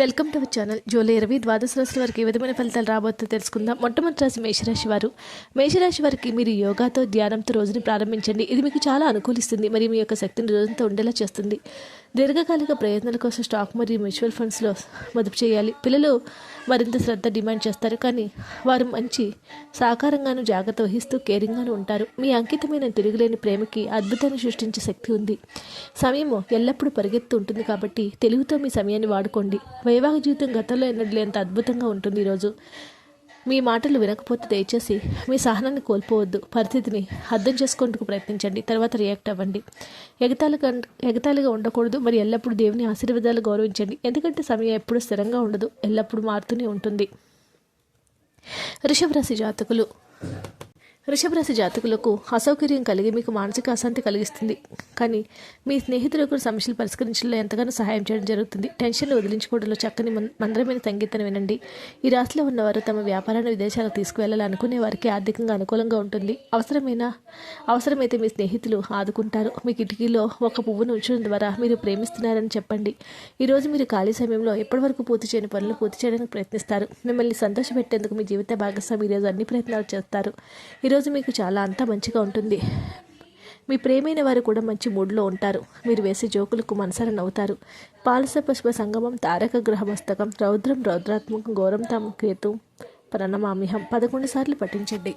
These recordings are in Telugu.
Welcome to our channel. July ఇరవై ద్వాదశ రాశుల వారికి ఏ విధమైన ఫలితాలు రాబోతుందో తెలుసుకుందాం. మొట్టమొదటి రాశి మేషరాశి వారు. మేషరాశి వారికి మీరు యోగాతో ధ్యానంతో రోజుని ప్రారంభించండి. ఇది మీకు చాలా అనుకూలిస్తుంది. మరియు మీ యొక్క శక్తిని రోజంతా ఉండేలా చేస్తుంది. దీర్ఘకాలిక ప్రయత్నాల కోసం స్టాక్ మరియు మ్యూచువల్ ఫండ్స్లో మదుపు చేయాలి. పిల్లలు మరింత శ్రద్ధ డిమాండ్ చేస్తారు. కానీ వారు మంచి సహకారంగాను జాగ్రత్త వహిస్తూ కేరింగ్గాను ఉంటారు. మీ అంకితమైన తిరుగులేని ప్రేమకి అద్భుతాన్ని సృష్టించే శక్తి ఉంది. సమయము ఎల్లప్పుడూ పరిగెత్తు ఉంటుంది కాబట్టి తెలుగుతో మీ సమయాన్ని వాడుకోండి. వైవాహిక జీవితం గతంలో ఎన్నడలేంత అద్భుతంగా ఉంటుంది ఈరోజు. మీ మాటలు వినకపోతే దయచేసి మీ సహనాన్ని కోల్పోవద్దు. పరిస్థితిని అర్థం చేసుకుంటూ ప్రయత్నించండి. తర్వాత రియాక్ట్ అవ్వండి. ఎగతాళిగా ఎగతాళిగా ఉండకూడదు. మరి ఎల్లప్పుడూ దేవుని ఆశీర్వాదాలు గౌరవించండి. ఎందుకంటే సమయం ఎప్పుడూ స్థిరంగా ఉండదు. ఎల్లప్పుడూ మారుతూనే ఉంటుంది. వృషభ రాశి జాతకులు. వృషభ రాశి జాతకులకు అసౌకర్యం కలిగి మీకు మానసిక అశాంతి కలిగిస్తుంది. కానీ మీ స్నేహితులకు సమస్యలు పరిష్కరించడంలో ఎంతగానో సహాయం చేయడం జరుగుతుంది. టెన్షన్ వదిలించుకోవడంలో చక్కని మం- మందరమైన సంగీతాన్ని వినండి. ఈ రాశిలో ఉన్నవారు తమ వ్యాపారాన్ని విదేశాలకు తీసుకువెళ్ళాలనుకునే వారికి ఆర్థికంగా అనుకూలంగా ఉంటుంది. అవసరమైన అవసరమైతే మీ స్నేహితులు ఆదుకుంటారు. మీ కిటికీలో ఒక పువ్వును ఉంచడం ద్వారా మీరు ప్రేమిస్తున్నారని చెప్పండి. ఈరోజు మీరు ఖాళీ సమయంలో ఎప్పటివరకు పూర్తి చేయని పనులు పూర్తి చేయడానికి ప్రయత్నిస్తారు. మిమ్మల్ని సంతోషపెట్టేందుకు మీ జీవిత భాగస్వామి ఈరోజు అన్ని ప్రయత్నాలు చేస్తారు. ఈరోజు మీకు చాలా అంతా మంచిగా ఉంటుంది. మీ ప్రేమైన వారు కూడా మంచి మూడ్లో ఉంటారు. మీరు వేసే జోకులకు మనసర నవ్వుతారు. పాలస పుష్ప సంగమం తారక గ్రహమస్తకం రౌద్రం రౌద్రాత్మకం ఘోరం తమ కేతు ప్రణమామిహం పదకొండు సార్లు పఠించండి.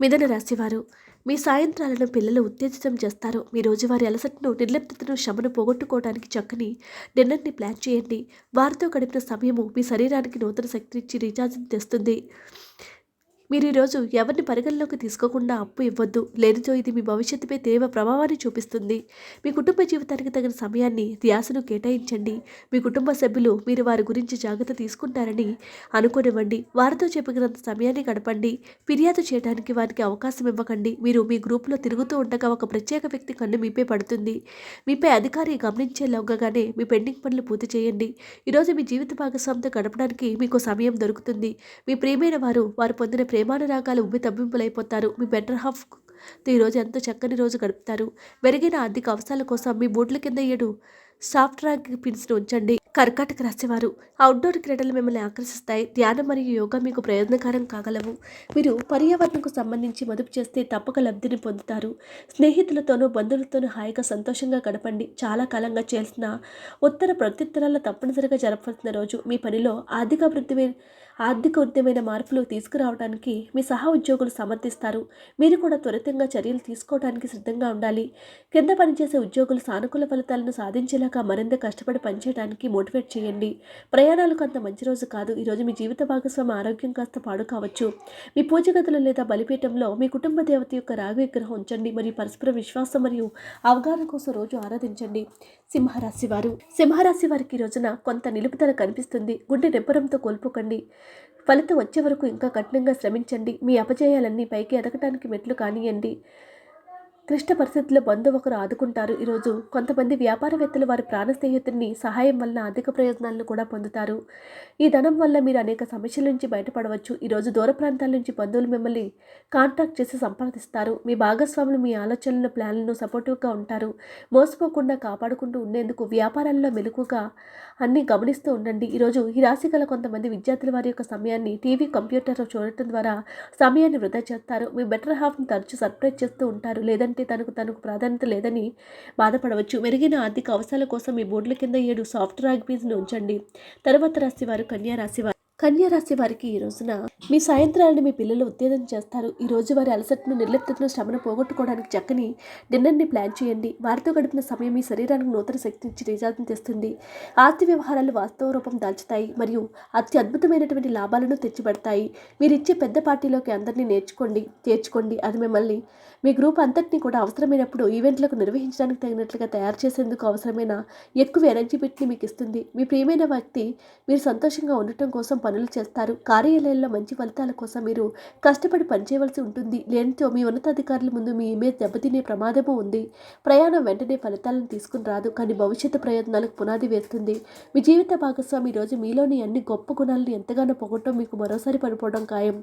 మిథున రాశివారు మీ సాయంత్రాలను పిల్లలు ఉత్తేజితం చేస్తారు. మీ రోజువారి అలసటను నిర్లిప్తను శ్రమను పోగొట్టుకోవడానికి చక్కని డిన్నర్ని ప్లాన్ చేయండి. వారితో గడిపిన సమయము మీ శరీరానికి నూతన శక్తినిచ్చి రీఛార్జ్ని తెస్తుంది. మీరు ఈరోజు ఎవరిని పరిగణలోకి తీసుకోకుండా అప్పు ఇవ్వద్దు? లేనిచో ఇది మీ భవిష్యత్తుపై తీవ్ర ప్రభావాన్ని చూపిస్తుంది. మీ కుటుంబ జీవితానికి తగిన సమయాన్ని ధ్యాసను కేటాయించండి. మీ కుటుంబ సభ్యులు మీరు వారి గురించి జాగ్రత్త తీసుకుంటారని అనుకోనివ్వండి. వారితో చెప్పగినంత సమయాన్ని గడపండి. ఫిర్యాదు చేయడానికి వారికి అవకాశం ఇవ్వకండి. మీరు మీ గ్రూపులో తిరుగుతూ ఉండగా ఒక ప్రత్యేక వ్యక్తి కన్ను మీపై పడుతుంది. మీపై అధికారి గమనించేలాగానే మీ పెండింగ్ పనులు పూర్తి చేయండి. ఈరోజు మీ జీవిత భాగస్వామితో గడపడానికి మీకు సమయం దొరుకుతుంది. మీ ప్రియమైన వారు వారు పొందిన ప్రేమానురాగాలు ఉబ్బి తబ్బింపులైపోతారు మీ బెటర్ హాఫ్ ఈ రోజు ఎంతో చక్కని రోజు గడుపుతారు. మెరుగైన ఆర్థిక అవసరాల కోసం మీ బూట్ల కింద ఏడు సాఫ్ట్ ర్యాంక్ పిన్స్ను ఉంచండి. కర్కాటక రాసేవారు అవుట్డోర్ క్రీడలు మిమ్మల్ని ఆకర్షిస్తాయి. ధ్యానం మరియు యోగా మీకు ప్రయోజనకరం కాగలవు. మీరు పర్యావరణకు సంబంధించి మదుపు చేస్తే తప్పక లబ్ధిని పొందుతారు. స్నేహితులతోనూ బంధువులతోనూ హాయిగా సంతోషంగా గడపండి. చాలా కాలంగా చేసిన ఉత్తర ప్రత్యుత్తరాల తప్పనిసరిగా జరపాల్సిన రోజు మీ పనిలో ఆర్థిక ఆర్థిక ఉద్యమైన మార్పులు తీసుకురావడానికి మీ సహ ఉద్యోగులు సమర్థిస్తారు. మీరు కూడా త్వరితంగా చర్యలు తీసుకోవడానికి సిద్ధంగా ఉండాలి. కింద పనిచేసే ఉద్యోగులు సానుకూల ఫలితాలను సాధించేలాగా మరింత కష్టపడి పనిచేయడానికి మోటివేట్ చేయండి. ప్రయాణాలకు అంత మంచి రోజు కాదు. ఈరోజు మీ జీవిత భాగస్వామి ఆరోగ్యం కాస్త పాడు కావచ్చు. మీ పూజ గదులు లేదా బలిపీఠంలో మీ కుటుంబ దేవత యొక్క రాగి విగ్రహం ఉంచండి. మరియు పరస్పర విశ్వాసం మరియు అవగాహన కోసం రోజు ఆరాధించండి. సింహరాశి వారు. సింహరాశి వారికి ఈ రోజున కొంత నిలుపుదల కనిపిస్తుంది. గుండె నిబ్బరంతో కోల్పోకండి. ఫలితం వచ్చే వరకు ఇంకా కఠినంగా శ్రమించండి. మీ అపజయాలన్నీ పైకి ఎదగటానికి మెట్లు కానియండి. క్లిష్ట పరిస్థితుల్లో బంధువు ఒకరు ఆదుకుంటారు. ఈరోజు కొంతమంది వ్యాపారవేత్తలు వారి ప్రాణ స్నేహితుడిని సహాయం వల్ల అధిక ప్రయోజనాలను కూడా పొందుతారు. ఈ ధనం వల్ల మీరు అనేక సమస్యల నుంచి బయటపడవచ్చు. ఈరోజు దూర ప్రాంతాల నుంచి బంధువులు మిమ్మల్ని కాంటాక్ట్ చేసి సంప్రదిస్తారు. మీ భాగస్వాములు మీ ఆలోచనలను ప్లాన్లను సపోర్టివ్గా ఉంటారు. మోసపోకుండా కాపాడుకుంటూ ఉండేందుకు వ్యాపారాల్లో మెలకుగా అన్నీ గమనిస్తూ ఉండండి. ఈరోజు ఈ రాశి గల కొంతమంది విద్యార్థుల వారి యొక్క సమయాన్ని టీవీ కంప్యూటర్ చూడటం ద్వారా సమయాన్ని వృధా చేస్తారు. మీ బెటర్ హాఫ్ను తరచూ సర్ప్రైజ్ చేస్తూ ఉంటారు. లేదంటే తనకు తనకు ప్రాధాన్యత లేదని బాధపడవచ్చు. మెరుగైన ఆర్థిక అవసరాల కోసం ఈ బోర్డుల కింద ఏడు సాఫ్ట్ రాగ్ పీస్ను ఉంచండి. తర్వాత రాశి వారు కన్యా రాశి కన్యారాశి వారికి ఈ రోజున మీ సాయంత్రాలను మీ పిల్లలు ఉత్తేజం చేస్తారు. ఈ రోజు వారి అలసటను నిర్లిప్తను శ్రమను పోగొట్టుకోవడానికి చక్కని డిన్నర్ని ప్లాన్ చేయండి. వారితో గడిపిన సమయం మీ శరీరానికి నూతన శక్తి ఇచ్చి రిజాల్ట్ని తెస్తుంది. ఆస్తి వ్యవహారాలు వాస్తవ రూపం దాల్చుతాయి మరియు అతి అద్భుతమైనటువంటి లాభాలను తెచ్చిపెడతాయి. మీరు ఇచ్చే పెద్ద పార్టీలోకి అందరినీ నేర్చుకోండి చేర్చుకోండి. అది మిమ్మల్ని మీ గ్రూప్ అంతటిని కూడా అవసరమైనప్పుడు ఈవెంట్లకు నిర్వహించడానికి తగినట్లుగా తయారు చేసేందుకు అవసరమైన ఎక్కువ ఎనర్జీ పెట్టి మీకు ఇస్తుంది. మీ ప్రియమైన వ్యక్తి మీరు సంతోషంగా ఉండటం కోసం పనులు చేస్తారు. కార్యాలయంలో మంచి ఫలితాల కోసం మీరు కష్టపడి పనిచేయవలసి ఉంటుంది. లేనితో మీ ఉన్నతాధికారుల ముందు మీ ఇమేజ్ దెబ్బతినే ప్రమాదము ఉంది. ప్రయాణం వెంటనే ఫలితాలను తీసుకుని రాదు. కానీ భవిష్యత్తు ప్రయత్నాలకు పునాది వేస్తుంది. మీ జీవిత భాగస్వామి ఈరోజు రోజు మీలోని అన్ని గొప్ప గుణాలను ఎంతగానో పొగటం మీకు మరోసారి పడిపోవడం ఖాయం.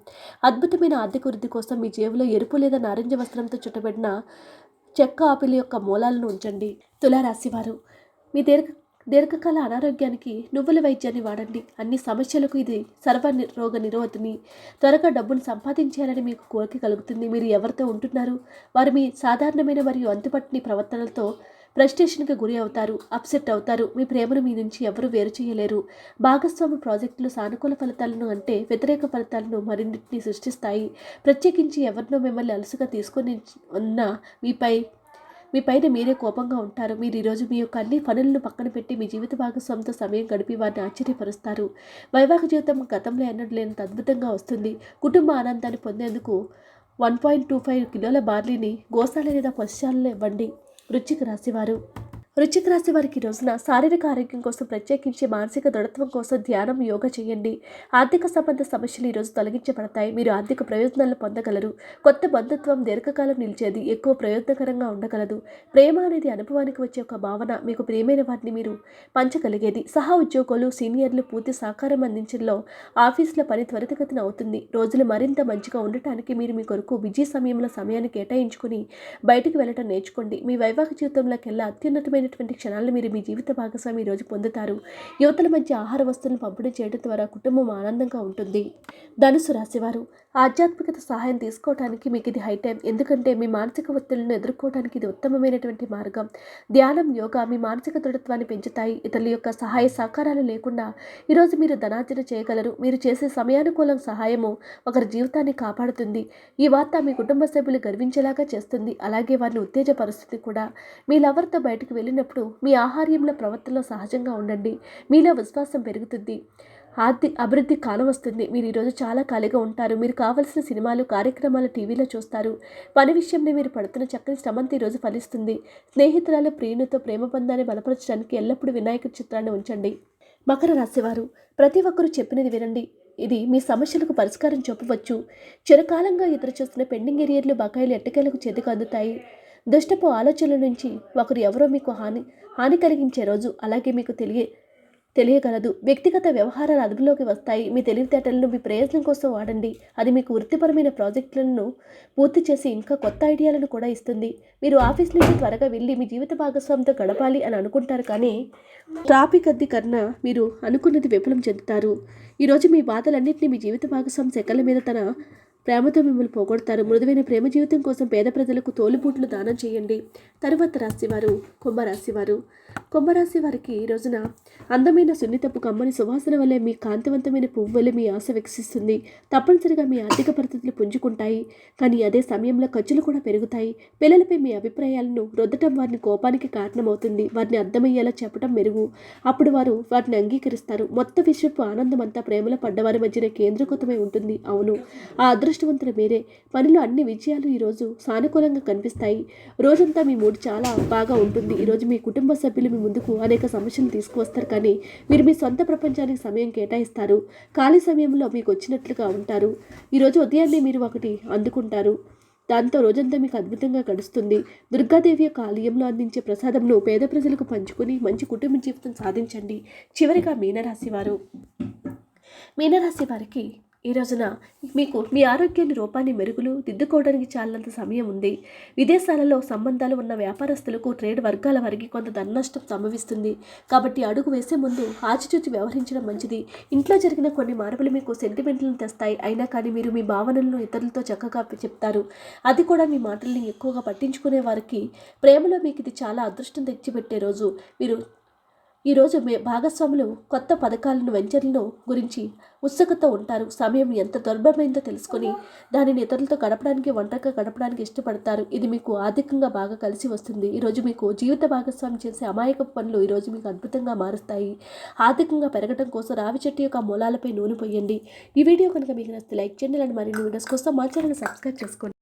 అద్భుతమైన ఆర్థిక వృద్ధి కోసం మీ జేబులో ఎరుపు లేదా నారింజ వస్త్రంతో చుట్టబడిన చెక్క ఆపిల్ యొక్క మూలాలను ఉంచండి. తులారాశివారు మీ దీర్ఘ దీర్ఘకాల అనారోగ్యానికి నువ్వుల వైద్యాన్ని వాడండి. అన్ని సమస్యలకు ఇది సర్వ ని- రోగ నిరోధిని. త్వరగా డబ్బును సంపాదించాలని మీకు కోరిక కలుగుతుంది. మీరు ఎవరితో ఉంటున్నారు? వారు మీ సాధారణమైన మరియు అంతుపట్టని ప్రవర్తనలతో ఫ్రస్ట్రేషన్కి గురి అవుతారు అప్సెట్ అవుతారు. మీ ప్రేమను మీ నుంచి ఎవరు వేరు చేయలేరు. భాగస్వామి ప్రాజెక్టులు సానుకూల ఫలితాలను అంటే వ్యతిరేక ఫలితాలను మరిన్నింటిని సృష్టిస్తాయి. ప్రత్యేకించి ఎవరినో మిమ్మల్ని అలసుగా తీసుకొని ఉన్న మీపై మీ పైన మీరే కోపంగా ఉంటారు. మీరు ఈరోజు మీ యొక్క అన్ని పనులను పక్కన పెట్టి మీ జీవిత భాగస్వామితో సమయం గడిపి వారిని ఆశ్చర్యపరుస్తారు. వైవాహిక జీవితం గతంలో ఎన్నడూ లేనంత అద్భుతంగా వస్తుంది. కుటుంబ ఆనందాన్ని పొందేందుకు వన్ పాయింట్ టూ ఫైవ్ కిలోల బార్లీని గోశాల లేదా పశుశాలలో ఇవ్వండి. వృశ్చిక రాశివారు. వృశ్చిక రాశి వారికి రోజున శారీరక ఆరోగ్యం కోసం ప్రత్యేకించి మానసిక దృఢత్వం కోసం ధ్యానం యోగా చేయండి. ఆర్థిక సంబంధ సమస్యలు ఈరోజు తొలగించబడతాయి. మీరు ఆర్థిక ప్రయోజనాలను పొందగలరు. కొత్త బంధుత్వం దీర్ఘకాలం నిలిచేది. ఎక్కువ ప్రయోజనకరంగా ఉండగలదు. ప్రేమ అనేది అనుభవానికి వచ్చే ఒక భావన. మీకు ప్రియమైన వాటిని మీరు పంచగలిగేది. సహా ఉద్యోగులు సీనియర్లు పూర్తి సహకారం అందించడంలో ఆఫీసుల పని త్వరితగతిన అవుతుంది. రోజులు మరింత మంచిగా ఉండటానికి మీరు మీ కొరకు బిజీ సమయంలో సమయాన్ని కేటాయించుకుని బయటికి వెళ్ళటం నేర్చుకోండి. మీ వైవాహిక జీవితంలోకెల్లా అత్యున్నతమైనటువంటి క్షణాలను మీరు మీ జీవిత భాగస్వామి ఈరోజు రోజు పొందుతారు. యువతల మధ్య ఆహార వస్తువులను పంపిణీ చేయడం ద్వారా కుటుంబం ఆనందంగా ఉంటుంది. ధనుసు రాశివారు ఆధ్యాత్మికత సహాయం తీసుకోవడానికి మీకు ఇది హై టైం ఎందుకంటే మీ మానసిక ఒత్తిళ్ళను ఎదుర్కోవడానికి ఇది ఉత్తమమైనటువంటి మార్గం. ధ్యానం యోగా మీ మానసిక దృఢత్వాన్ని పెంచుతాయి. ఇతరుల యొక్క సహాయ సహకారాలు లేకుండా ఈరోజు మీరు ధనార్జన చేయగలరు. మీరు చేసే సమయానుకూలం సహాయము ఒకరి జీవితాన్ని కాపాడుతుంది. ఈ వార్త మీ కుటుంబ సభ్యులు గర్వించేలాగా చేస్తుంది. అలాగే వారిని ఉత్తేజపరుస్తుంది కూడా. మీ లవర్తో బయటకు వెళ్ళినప్పుడు మీ ఆహార్యంలో ప్రవర్తనలో సహజంగా ఉండండి. మీలో విశ్వాసం పెరుగుతుంది. ఆర్థిక అభివృద్ధి కాలం వస్తుంది మీరు ఈరోజు చాలా ఖాళీగా ఉంటారు. మీరు కావలసిన సినిమాలు కార్యక్రమాలు టీవీలో చూస్తారు. పని విషయంలో మీరు పడుతున్న చక్కని శ్రమంతా ఈరోజు ఫలిస్తుంది. స్నేహితురాలు ప్రియునితో ప్రేమ బంధాన్ని బలపరచడానికి ఎల్లప్పుడూ వినాయకుడి చిత్రాన్ని ఉంచండి. మకర రాశివారు ప్రతి ఒక్కరూ చెప్పినది వినండి. ఇది మీ సమస్యలకు పరిష్కారం చెప్పవచ్చు చిరకాలంగా ఎదురుచూస్తున్న పెండింగ్ ఏరియర్లు బకాయిలు ఎట్టకేలకు చేతికి అందుతాయి. దుష్టపు ఆలోచనల నుంచి ఒకరు ఎవరో మీకు హాని హాని కలిగించే రోజు అలాగే మీకు తెలియ తెలియగలదు. వ్యక్తిగత వ్యవహారాలు అదుపులోకి వస్తాయి. మీ తెలివితేటలను మీ ప్రయోజనం కోసం వాడండి. అది మీకు వృత్తిపరమైన ప్రాజెక్టులను పూర్తి చేసి ఇంకా కొత్త ఐడియాలను కూడా ఇస్తుంది. మీరు ఆఫీస్ నుంచి త్వరగా వెళ్ళి మీ జీవిత భాగస్వామితో గడపాలి అని అనుకుంటారు కానీ ట్రాఫిక్ అద్దె కన్నా మీరు అనుకున్నది విఫలం చెందుతారు. ఈరోజు మీ బాధలన్నింటినీ మీ జీవిత భాగస్వామి సెకల మీద తన ప్రేమతో మిమ్మల్ని పోగొడతారు. మృదువైన ప్రేమ జీవితం కోసం పేద ప్రజలకు తోలుబూట్లు దానం చేయండి. తరువాత రాశివారు కుంభరాశివారు. కుంభరాశి వారికి ఈ రోజున అందమైన సున్నితపు కమ్మని సువాసన వల్లే మీ కాంతివంతమైన పువ్వు వల్లే మీ ఆశ వికసిస్తుంది తప్పనిసరిగా మీ ఆర్థిక పరిస్థితులు పుంజుకుంటాయి. కానీ అదే సమయంలో ఖర్చులు కూడా పెరుగుతాయి. పిల్లలపై మీ అభిప్రాయాలను రుద్దటం వారిని కోపానికి కారణమవుతుంది. వారిని అర్థమయ్యేలా చెప్పడం మెరుగు. అప్పుడు వారు వాటిని అంగీకరిస్తారు. మొత్తం విషయపు ఆనందం అంతా ప్రేమలో పడ్డవారి మధ్యన కేంద్రీకృతమై ఉంటుంది. అవును. ఆ అదృష్టవంతుల మీరే పనిలో అన్ని విజయాలు ఈరోజు సానుకూలంగా కనిపిస్తాయి. రోజంతా మీ మూడు చాలా బాగా ఉంటుంది. ఈరోజు మీ కుటుంబ సభ్యులు మీ ముందుకు అనేక సమస్యలు తీసుకువస్తారు. కానీ మీరు మీ సొంత ప్రపంచానికి సమయం కేటాయిస్తారు. ఖాళీ సమయంలో మీకు వచ్చినట్లుగా ఉంటారు. ఈరోజు ఉదయాన్నే మీరు ఒకటి అందుకుంటారు. దాంతో రోజంతా మీకు అద్భుతంగా గడుస్తుంది. దుర్గాదేవి యొక్క ఆలయంలో అందించే ప్రసాదంను పేద ప్రజలకు పంచుకొని మంచి కుటుంబ జీవితం సాధించండి. చివరిగా మీనరాశి వారు. మీనరాశి వారికి ఈ రోజున మీకు మీ ఆరోగ్యాన్ని రూపాన్ని మెరుగులు దిద్దుకోవడానికి చాలంత సమయం ఉంది. విదేశాలలో సంబంధాలు ఉన్న వ్యాపారస్తులకు ట్రేడ్ వర్గాల వారికి కొంత ధన నష్టం సంభవిస్తుంది. కాబట్టి అడుగు వేసే ముందు ఆచితూచి వ్యవహరించడం మంచిది. ఇంట్లో జరిగిన కొన్ని మార్పులు మీకు సెంటిమెంట్లను తెస్తాయి. అయినా కానీ మీరు మీ భావనలను ఇతరులతో చక్కగా చెప్తారు. అది కూడా మీ మాటల్ని ఎక్కువగా పట్టించుకునే వారికి ప్రేమలో మీకు ఇది చాలా అదృష్టం తెచ్చిపెట్టే రోజు. మీరు ఈరోజు మీ భాగస్వాములు కొత్త పథకాలను వెంచర్లను గురించి ఉత్సుకత ఉంటారు. సమయం ఎంత దుర్భమైందో తెలుసుకొని దానిని ఇతరులతో గడపడానికి ఒంటరిగా గడపడానికి ఇష్టపడతారు. ఇది మీకు ఆర్థికంగా బాగా కలిసి వస్తుంది. ఈరోజు మీకు జీవిత భాగస్వామి చేసే అమాయక పనులు ఈరోజు మీకు అద్భుతంగా మారుస్తాయి. ఆర్థికంగా పెరగడం కోసం రావి చెట్టు యొక్క మూలాలపై నూనె పోయండి. ఈ వీడియో కనుక మీకు నచ్చితే లైక్ చేయండి. ఇలాంటి మరిన్ని వీడియోస్ కోసం మా ఛానల్ సబ్స్క్రైబ్ చేసుకోండి.